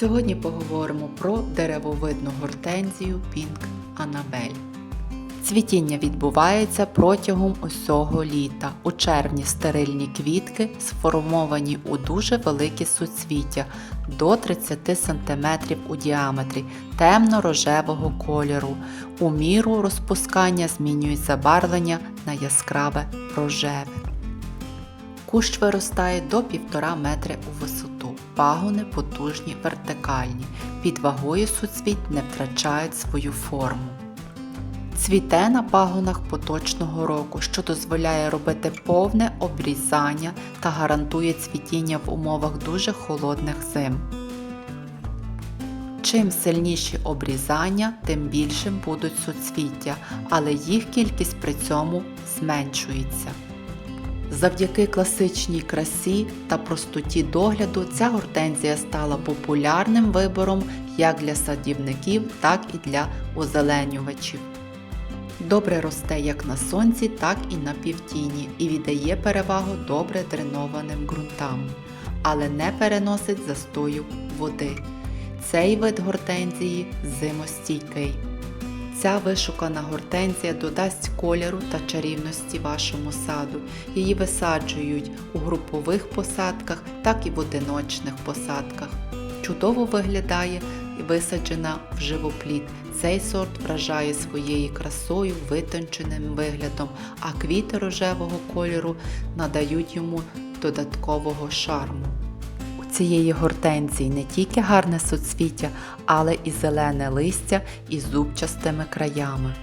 Сьогодні поговоримо про деревовидну гортензію Pink Annabelle. Цвітіння відбувається протягом усього літа. У червні стерильні квітки сформовані у дуже великі суцвіття до 30 см у діаметрі темно-рожевого кольору. У міру розпускання змінюють забарвлення на яскраве рожеве. Кущ виростає до 1,5 метри у висоту. Пагони потужні вертикальні. Під вагою суцвіть не втрачають свою форму. Цвіте на пагонах поточного року, що дозволяє робити повне обрізання та гарантує цвітіння в умовах дуже холодних зим. Чим сильніші обрізання, тим більшим будуть суцвіття, але їх кількість при цьому зменшується. Завдяки класичній красі та простоті догляду ця гортензія стала популярним вибором як для садівників, так і для озеленювачів. Добре росте як на сонці, так і на півтіні і віддає перевагу добре дренованим ґрунтам, але не переносить застою води. Цей вид гортензії зимостійкий. Ця вишукана гортензія додасть кольору та чарівності вашому саду. Її висаджують у групових посадках, так і в одиночних посадках. Чудово виглядає і висаджена в живопліт. Цей сорт вражає своєю красою, витонченим виглядом, а квіти рожевого кольору надають йому додаткового шарму. Цієї гортензії не тільки гарне соцвіття, але і зелене листя із зубчастими краями.